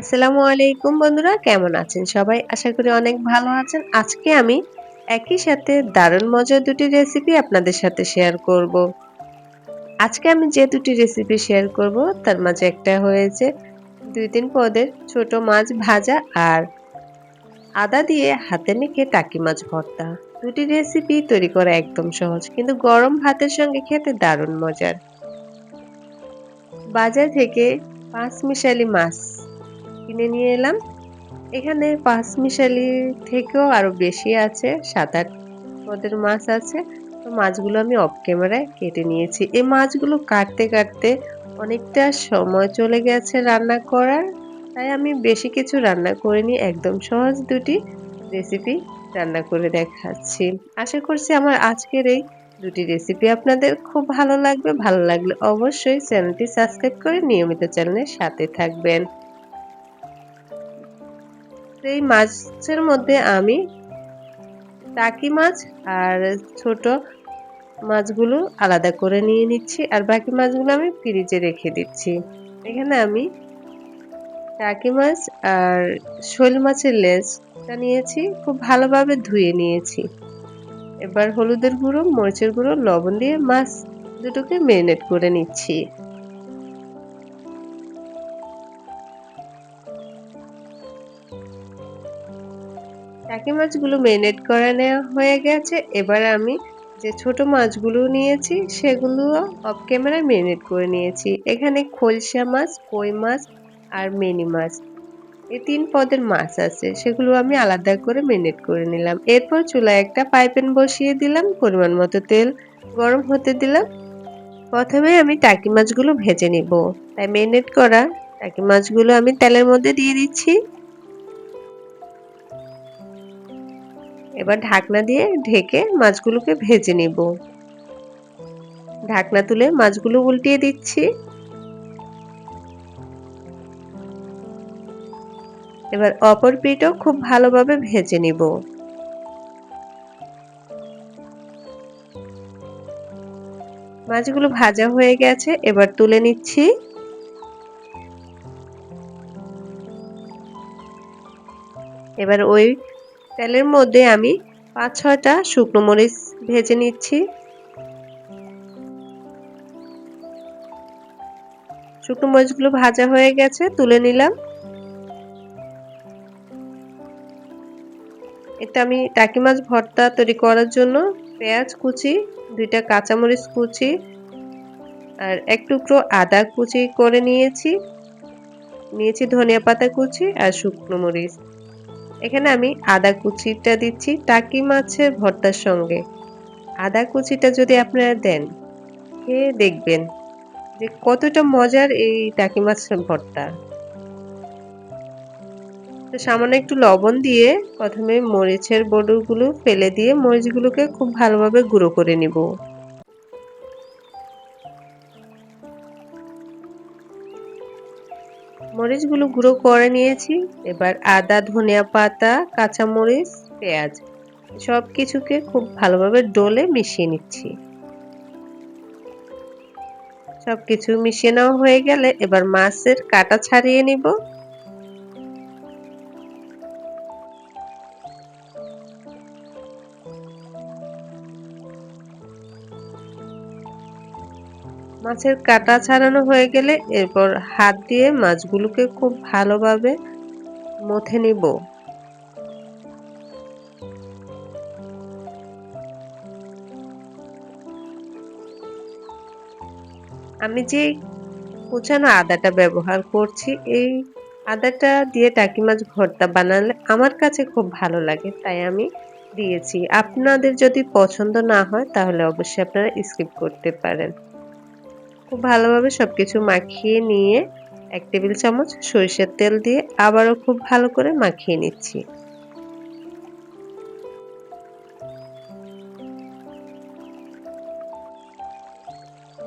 আসসালামু আলাইকুম বন্ধুরা, কেমন আছেন সবাই? আশা করি অনেক ভালো আছেন। আজকে আমি একই সাথে দারুণ মজার দুটি রেসিপি আপনাদের সাথে শেয়ার করব। আজকে আমি যে দুটি রেসিপি শেয়ার করব, তার মাঝে একটা হয়েছে দুই তিন পদের ছোট মাছ ভাজা আর আদা দিয়ে হাতে মেখে টাকি মাছ ভর্তা। দুটি রেসিপি তৈরি করা একদম সহজ, কিন্তু গরম ভাতের সঙ্গে খেতে দারুণ মজার। বাজার থেকে পাঁচ মিশালি মাছ কিনে নিয়ে এলাম। এখানে পাঁচ মিশালি থেকেও আরও বেশি আছে সাত আট পদের মাছ আছে। তো মাছগুলো আমি অফ ক্যামেরায় কেটে নিয়েছি। এই মাছগুলো কাটতে কাটতে অনেকটা সময় চলে গেছে রান্না করার। তাই আমি বেশি কিছু রান্না করিনি, একদম সহজ দুটি রেসিপি রান্না করে দেখাচ্ছি। আশা করছি আমার আজকের এই দুটি রেসিপি আপনাদের খুব ভালো লাগবে। ভালো লাগলে অবশ্যই চ্যানেলটি সাবস্ক্রাইব করে নিয়মিত চ্যানেলের সাথে থাকবেন। এই মাছের মধ্যে আমি টাকি মাছ আর ছোট মাছগুলো আলাদা করে নিয়ে নিচ্ছি, আর বাকি মাছগুলো আমি ফ্রিজে রেখে দিচ্ছি। এখানে আমি টাকি মাছ আর শোল মাছের লেজটা নিয়েছি, খুব ভালোভাবে ধুয়ে নিয়েছি। এবার হলুদের গুঁড়ো, মরিচের গুঁড়ো, লবণ দিয়ে মাছ দুটোকে মেরিনেট করে নিচ্ছি। টাকি মাছগুলো মেরিনেট করে নেওয়া হয়ে গেছে। এবার আমি যে ছোট মাছগুলো নিয়েছি, সেগুলো অফ ক্যামেরায় মেরিনেট করে নিয়েছি। এখানে খলসা মাছ, কই মাছ আর মিনি মাছ। এই তিন পদের মাছ আছে, সেগুলো আমি আলাদা করে মেরিনেট করে নিলাম। এরপর চুলায় একটা পাইপেন বসিয়ে দিলাম, পরিমাণ মতো তেল গরম হতে দিলাম। প্রথমে আমি টাকি মাছগুলো ভেজে নিব। তাই মেরিনেট করা টাকি মাছগুলো আমি তেলের মধ্যে দিয়ে দিচ্ছি। এবার ঢাকনা দিয়ে ঢেকে মাছগুলোকে ভেজে নিব। ঢাকনা তুলে মাছগুলো উল্টিয়ে দিচ্ছি। এবার অপর পিঠও খুব ভালোভাবে ভেজে নিব। মাছগুলো ভাজা হয়ে গেছে, এবার তুলে নিচ্ছি। এবার ওই তেলের মধ্যে আমি পাঁচ ছয়টা শুকনো মরিচ ভেজে নিচ্ছি। শুকনো মরিচগুলো ভাজা হয়ে গেছে, তুলে নিলাম। এটা আমি টাকি মাছ ভর্তা তৈরি করার জন্য, পেঁয়াজ কুচি, দুইটা কাঁচামরিচ কুচি আর এক টুকরো আদা কুচি করে নিয়েছি। নিয়েছি ধনিয়া পাতা কুচি আর শুকনো মরিচ। এখানে আমি আদা কুচিটা দিচ্ছি টাকি মাছের ভর্তার সঙ্গে। আদা কুচিটা যদি আপনারা দেন, খেয়ে দেখবেন যে কতটা মজার এই টাকি মাছের ভর্তা। তো সামান্য একটু লবণ দিয়ে প্রথমে মরিচের বড়গুলো ফেলে দিয়ে মরিচগুলোকে খুব ভালোভাবে গুঁড়ো করে নিব। মরিচগুলো গুঁড়ো করে নিয়েছি। এবার আদা, ধনিয়া পাতা, কাঁচামরিচ, পেঁয়াজ সব কিছুকে খুব ভালোভাবে ডলে মিশিয়ে নিচ্ছি। সব কিছু মিশিয়ে নেওয়া হয়ে গেলে এবার মাছের কাটা ছাড়িয়ে নিব। মাছের কাটা ছাড়ানো হয়ে গেলে এরপর হাত দিয়ে মাছগুলোকে খুব ভালোভাবে মথে নিব। আমি যে কুচানো আদাটা ব্যবহার করছি, এই আদাটা দিয়ে টাকি মাছ ভর্তা বানালে আমার কাছে খুব ভালো লাগে, তাই আমি দিয়েছি। আপনাদের যদি পছন্দ না হয়, তাহলে অবশ্যই আপনারা স্কিপ করতে পারেন। খুব ভালোভাবে সব কিছু মাখিয়ে নিয়ে এক টেবিল চামচ সরিষার তেল দিয়ে আবারও খুব ভালো করে মাখিয়ে নিচ্ছি।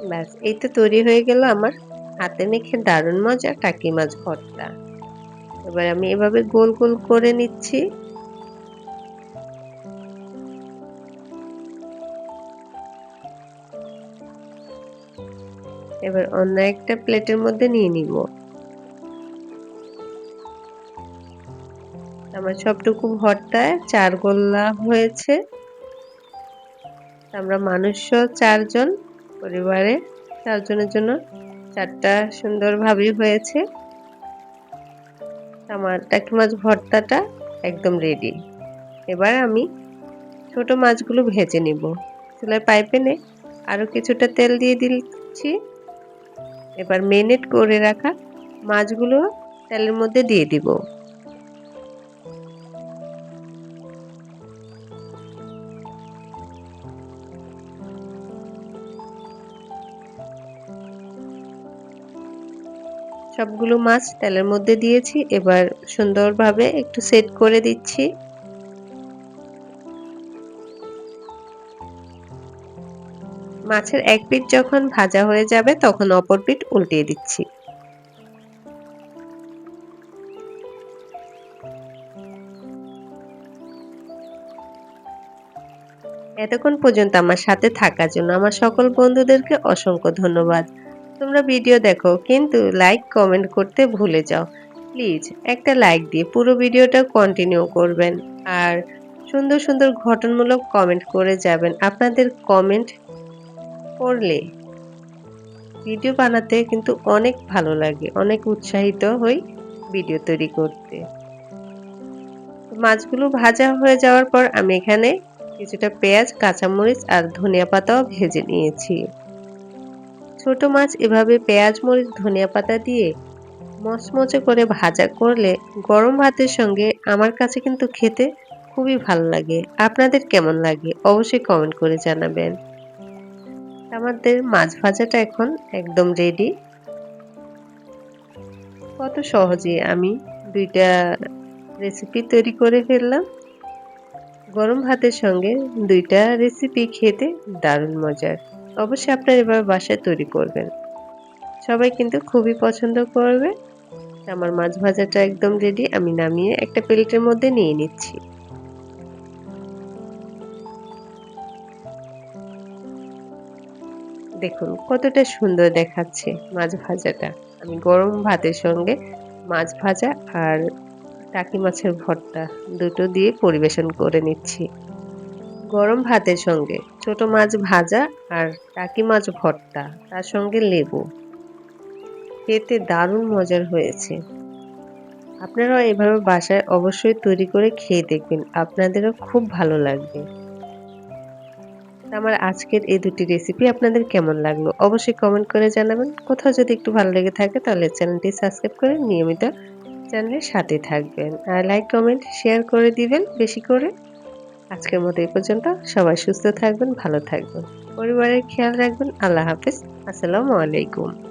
ব্যাস, এই তো তৈরি হয়ে গেল আমার হাতে মেখে দারুণ মজা টাকি মাছ ভর্তা। এবার আমি এভাবে গোল গোল করে নিচ্ছি। এবার অন্য একটা প্লেটের মধ্যে নিয়ে নিব। আমার সবটুকু ভর্তায় চার গোল্লা হয়েছে। আমরা মানুষ চারজন, পরিবারে চারজনের জন্য চারটা সুন্দরভাবেই হয়েছে। আমার টাকি মাছ ভর্তাটা একদম রেডি এবার আমি ছোট মাছগুলো ভেজে নিব। চুলায় পাইপেনে আরও কিছুটা তেল দিয়ে দিচ্ছি। এবার মেনেট করে রাখা মাছগুলো তেলের মধ্যে দিয়ে দিব। সবগুলো মাছ তেলের মধ্যে দিয়েছি। এবার সুন্দরভাবে একটু সেট করে দিচ্ছি। মাছের এক পিঠ যখন ভাজা হয়ে যাবে, তখন অপর পিঠ উল্টিয়ে দিচ্ছি। এতক্ষণ পর্যন্ত আমার সাথে থাকার জন্য আমার সকল বন্ধুদেরকে অসংখ্য ধন্যবাদ। তোমরা ভিডিও দেখো, কিন্তু লাইক কমেন্ট করতে ভুলে যাও। প্লিজ একটা লাইক দিয়ে পুরো ভিডিওটা কন্টিনিউ করবেন। আর সুন্দর সুন্দর ঘটনমূলক কমেন্ট করে যাবেন। আপনাদের কমেন্ট করলে ভিডিও বানাতে কিন্তু অনেক ভালো লাগে, অনেক উৎসাহিত হই ভিডিও তৈরি করতে। মাছগুলো ভাজা হয়ে যাওয়ার পর আমি এখানে কিছুটা পেঁয়াজ, কাঁচামরিচ আর ধনিয়া পাতাও ভেজে নিয়েছি। ছোট মাছ এভাবে পেঁয়াজ, মরিচ, ধনিয়া পাতা দিয়ে মচমচে করে ভাজা করলে গরম ভাতের সঙ্গে আমার কাছে কিন্তু খেতে খুবই ভালো লাগে। আপনাদের কেমন লাগে? অবশ্যই কমেন্ট করে জানাবেন। আমাদের মাছ ভাজাটা এখন একদম রেডি কত সহজে আমি দুইটা রেসিপি তৈরি করে ফেললাম। গরম ভাতের সঙ্গে দুইটা রেসিপি খেতে দারুণ মজার। অবশ্যই আপনারা এবার বাসায় তৈরি করবেন। সবাই কিন্তু খুবই পছন্দ করবে। আমার মাছ ভাজাটা একদম রেডি আমি নামিয়ে একটা প্লেটের মধ্যে নিয়ে নিচ্ছি। দেখুন, কতটা সুন্দর দেখাচ্ছে মাছ ভাজাটা। আমি গরম ভাতের সঙ্গে মাছ ভাজা আর টাকি মাছের ভর্তা দুটো দিয়ে পরিবেশন করে নিচ্ছি। গরম ভাতের সঙ্গে ছোট মাছ ভাজা আর টাকি মাছ ভর্তা, তার সঙ্গে লেবু। খেতে দারুণ মজার হয়েছে। আপনারাও এভাবে বাসায় অবশ্যই তৈরি করে খেয়ে দেখবেন, আপনাদেরও খুব ভালো লাগবে। আমার আজকের এই দুটি রেসিপি আপনাদের কেমন লাগল? অবশ্যই কমেন্ট করে জানাবেন। কোথাও যদি একটু ভালো লেগে থাকে তাহলে চ্যানেলটি সাবস্ক্রাইব করে নিয়মিত চ্যানেলের সাথে থাকবেন। আর লাইক কমেন্ট শেয়ার করে দিবেন বেশি করে। আজকের মতো এ পর্যন্ত সবাই সুস্থ থাকবেন, ভালো থাকবেন। পরিবারের খেয়াল রাখবেন। আল্লাহ হাফিজ। আসসালামু আলাইকুম।